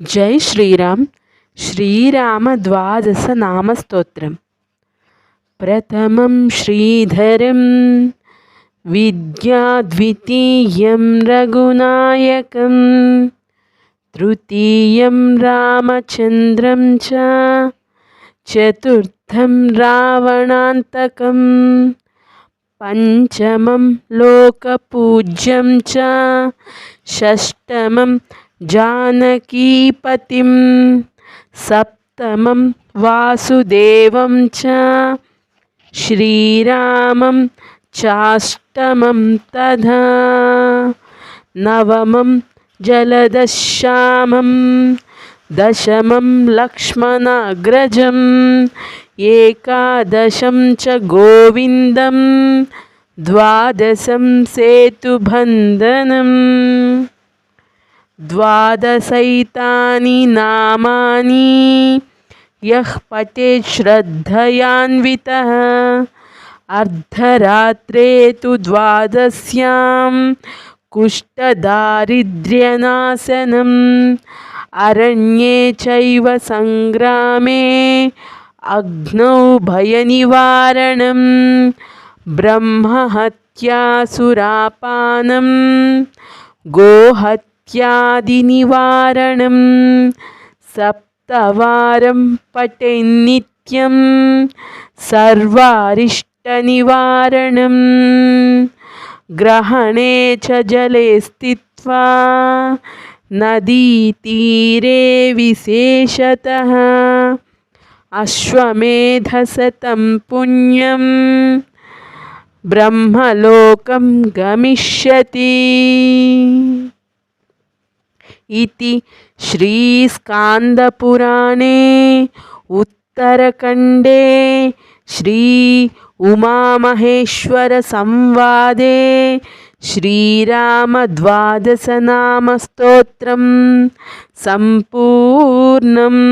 జై శ్రీరామ్. శ్రీరామ ద్వాదశ నామస్తోత్రం. ప్రథమం శ్రీధరం విద్యాద్వితీయం రఘునాయకం తృతీయం రామచంద్రం చ చతుర్థం రావణాంతకం పంచమం లోకపూజ్యం చ షష్టమం जानकीपतिं सप्तमं वासुदेवं च चाष्टमं तथा, नवमं जलदश्यामं, दशमं लक्ष्मणाग्रजम् एकादशं च गोविन्दं, द्वादशं सेतुबन्धनम् द्वादशैतानि नामानि, यः पठेत् श्रद्धयान्वितः। अर्धरात्रे तु द्वादश्यां कुष्ठदारिद्र्यनाशनम्। अरण्ये चैव सङ्ग्रामे अग्नौ भयनिवारणं ब्रह्महत्यासुरापानं गोहत्या దుఃఖ్యాదినివారణం సప్తవారం పటే నిత్యం సర్వారిష్టనివారణం గ్రహణే చ జలే స్థిత్వా నదీతీరే విశేషత అశ్వమేధసతం పుణ్యం బ్రహ్మలోకం గమిష్యతి इति श्रीस्कान्दपुराणे उत्तरखण्डे श्री उमामहेश्वरसंवादे श्रीरामद्वादशनामस्तोत्रं सम्पूर्णम्